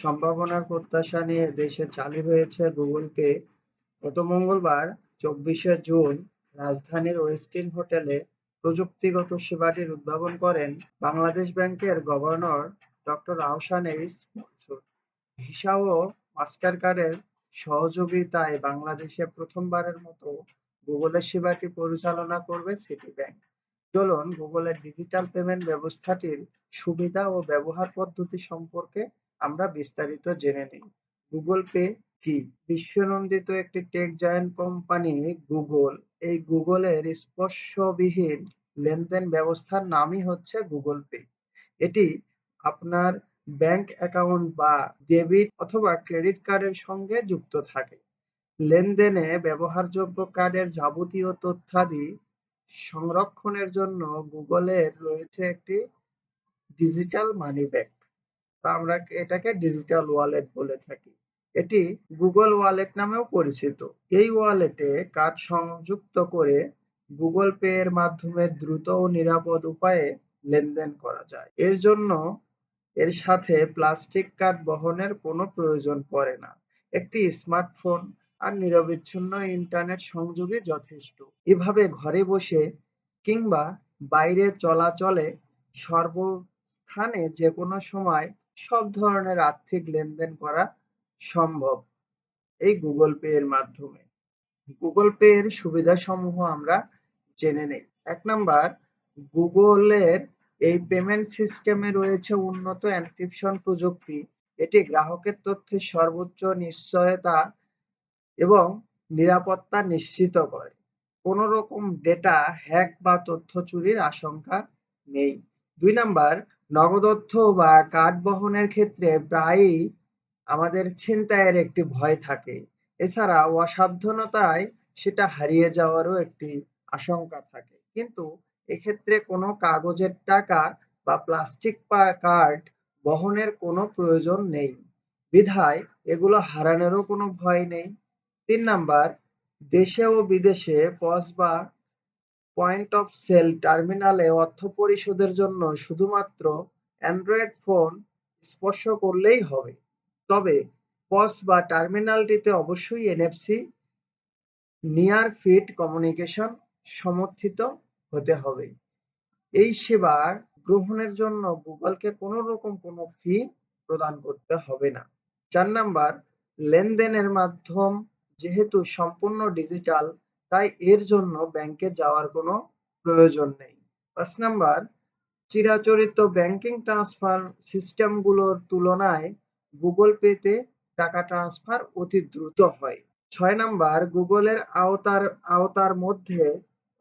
সম্ভাবনার প্রত্যাশা নিয়ে দেশে চালু হয়েছে গুগল পে। গত মঙ্গলবার, চব্বিশে জুন, রাজধানীর ওয়েস্টিন হোটেলে প্রযুক্তিগত সেবাটির উদ্ভাবন করেন বাংলাদেশ ব্যাংকের governor doctor Ahsan H Mansur. Visa ও মাস্টার কার্ডের সহযোগিতায় বাংলাদেশে প্রথমবারের মতো গুগলের সেবাটি পরিচালনা করবে সিটি ব্যাংক চলুন, গুগলের ডিজিটাল পেমেন্ট ব্যবস্থাটির সুবিধা ও ব্যবহার পদ্ধতি সম্পর্কে আমরা বিস্তারিত জেনে নিই। গুগল পে কি? বিশ্বনন্দিত একটি টেক জায়ান্ট কোম্পানি গুগল এই গুগলের স্পর্শবিহীন লেনদেন ব্যবস্থার নামই হচ্ছে গুগল পে এটি আপনার ব্যাংক অ্যাকাউন্ট বা ডেবিট অথবা ক্রেডিট কার্ডের সঙ্গে যুক্ত থাকে। লেনদেনে ব্যবহারযোগ্য কার্ডের যাবতীয় তথ্যাদি সংরক্ষণের জন্য গুগলের রয়েছে একটি ডিজিটাল মানি ব্যাগ আমরা এটাকে ডিজিটাল ওয়ালেট বলে থাকি। এটি গুগল ওয়ালেট নামেও পরিচিত। এই ওয়ালেটে কার্ড সংযুক্ত করে গুগল পে এর মাধ্যমে দ্রুত ও নিরাপদ উপায়ে লেনদেন করা যায়। এর জন্য এর সাথে প্লাস্টিক কার্ড বহনের কোনো প্রয়োজন পড়ে না। একটি স্মার্টফোন আর নিরবিচ্ছিন্ন ইন্টারনেট সংযোগই যথেষ্ট। এভাবে ঘরে বসে কিংবা বাইরে চলাচলে সর্বস্থানে যে কোনো সময় সব ধরনের আর্থিক লেনদেন করা সম্ভব এই গুগল পে এর মাধ্যমে। গুগল পে এর সুবিধাসমূহ আমরা জেনে নেই। এক নাম্বার গুগলের এই পেমেন্ট সিস্টেমে রয়েছে উন্নত এনক্রিপশন প্রযুক্তি। এটি গ্রাহকের তথ্যের সর্বোচ্চ নিশ্চয়তা এবং নিরাপত্তা নিশ্চিত করে। কোনো রকম ডেটা হ্যাক বা তথ্য চুরির আশঙ্কা নেই। দুই নাম্বার নগদ অর্থ বা কার্ড বহনের ক্ষেত্রে প্রায়ই আমাদের ছিনতাইয়ের একটি ভয় থাকে। এছাড়া অসাবধানতায় সেটা হারিয়ে যাওয়ারও একটি আশঙ্কা থাকে। কিন্তু এক্ষেত্রে কোনো কাগজের টাকা বা প্লাস্টিক কার্ড বহনের কোনো প্রয়োজন নেই। বিধায় এগুলো হারানোরও কোনো ভয় নেই। তিন নাম্বার, দেশে ও বিদেশে পস বা পয়েন্ট অফ সেল টার্মিনালে অর্থ পরিশোধের জন্য শুধুমাত্র অ্যান্ড্রয়েড ফোন স্পর্শ করলেই হবে। তবে পস বা টার্মিনালটিতে অবশ্যই এনএফসি নিয়ার ফিট কমিউনিকেশন সমর্থিত হতে হবে। এই সেবা গ্রহণের জন্য গুগলকে কোনো রকম কোনো ফি প্রদান করতে হবে না। চার নাম্বার, লেনদেনের মাধ্যম যেহেতু সম্পূর্ণ ডিজিটাল তাই এর জন্য ব্যাংকে যাওয়ার কোনো প্রয়োজন নেই। পাঁচ নাম্বার, চিরাচরিত ব্যাংকিং ট্রান্সফার সিস্টেমগুলোর তুলনায় গুগল পেতে টাকা ট্রান্সফার অতি দ্রুত হয়। ছয় নাম্বার গুগলের আওতার আওতার মধ্যে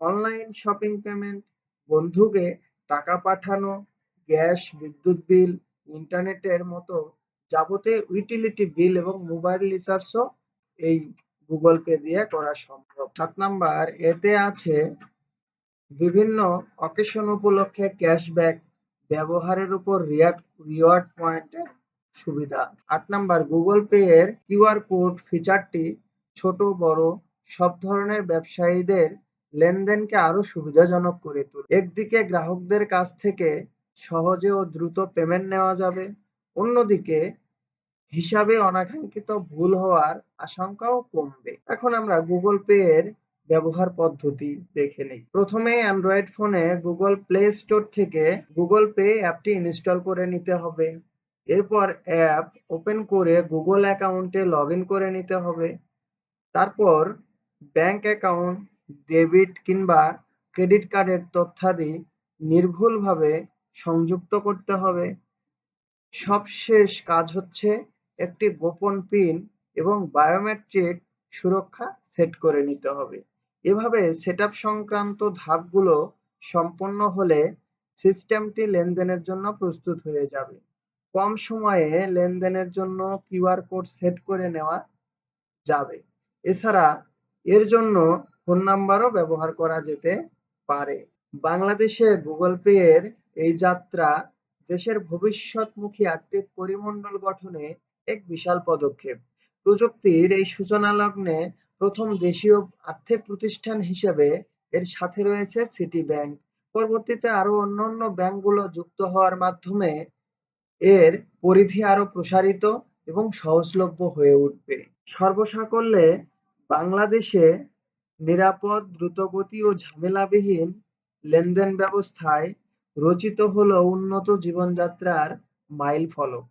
অনলাইন শপিং পেমেন্ট বন্ধুকে টাকা পাঠানো, গ্যাস, বিদ্যুৎ বিল ইন্টারনেটের মতো যাবতীয় ইউটিলিটি বিল এবং মোবাইল রিচার্জও এই গুগল পে দিয়ে করা সম্ভব। সাত নাম্বার, এতে আছে বিভিন্ন অকেশন উপলক্ষে ক্যাশব্যাক ব্যবহারের উপর রিয়াক্ট রিওয়ার্ড পয়েন্টের সুবিধা। আট নাম্বার, গুগল পে এর কিউআর কোড ফিচারটি ছোট, বড়, সব ধরনের ব্যবসায়ীদের লেনদেনকে আরও সুবিধাজনক করে তোলে। একদিকে গ্রাহকদের কাছ থেকে সহজে ও দ্রুত পেমেন্ট নেওয়া যাবে, অন্যদিকে হিসাবে অনাকাঙ্ক্ষিত ভুল হওয়ার আশঙ্কাও কমবে। এখন আমরা গুগল পে এর ব্যবহার পদ্ধতি দেখে নিই। প্রথমে অ্যান্ড্রয়েড ফোনে গুগল প্লে স্টোর থেকে গুগল পে অ্যাপটি ইনস্টল করে নিতে হবে। এরপর অ্যাপ ওপেন করে গুগল অ্যাকাউন্টে লগ করে নিতে হবে। তারপর ব্যাংক অ্যাকাউন্ট, ডেবিট কিংবা ক্রেডিট কার্ডের তথ্যাদি নির্ভুলভাবে সংযুক্ত করতে হবে। সবশেষ কাজ হচ্ছে একটি গোপন পিন এবং বায়োমেট্রিক সুরক্ষা সেট করে নিতে হবে। এভাবে সেটআপ সংক্রান্ত ধাপগুলো সম্পন্ন হলে সিস্টেমটি লেনদেনের জন্য প্রস্তুত হয়ে যাবে। কম সময়ে লেনদেনের জন্য কিউআর কোড সেট করে নেওয়া যাবে। এছাড়া এর জন্য ফোন নাম্বারও ব্যবহার করা যেতে পারে। বাংলাদেশে গুগল পে এর এই যাত্রা দেশের ভবিষ্যৎমুখী আর্থিক পরিমণ্ডল গঠনে এক বিশাল পদক্ষেপ। প্রযুক্তির এই সূচনা লগ্নে প্রথম দেশীয় আর্থিক প্রতিষ্ঠান হিসেবে এর সাথে রয়েছে সিটি ব্যাংক পরবর্তীতে আরও অন্যান্য ব্যাংকগুলো যুক্ত হওয়ার মাধ্যমে এর পরিধি আরও প্রসারিত এবং সহজলভ্য হয়ে উঠবে। সর্বসাকল্যে বাংলাদেশে নিরাপদ, দ্রুতগতি ও ঝামেলাবিহীন লেনদেন ব্যবস্থায় রচিত হলো উন্নত জীবনযাত্রার মাইল ফলক।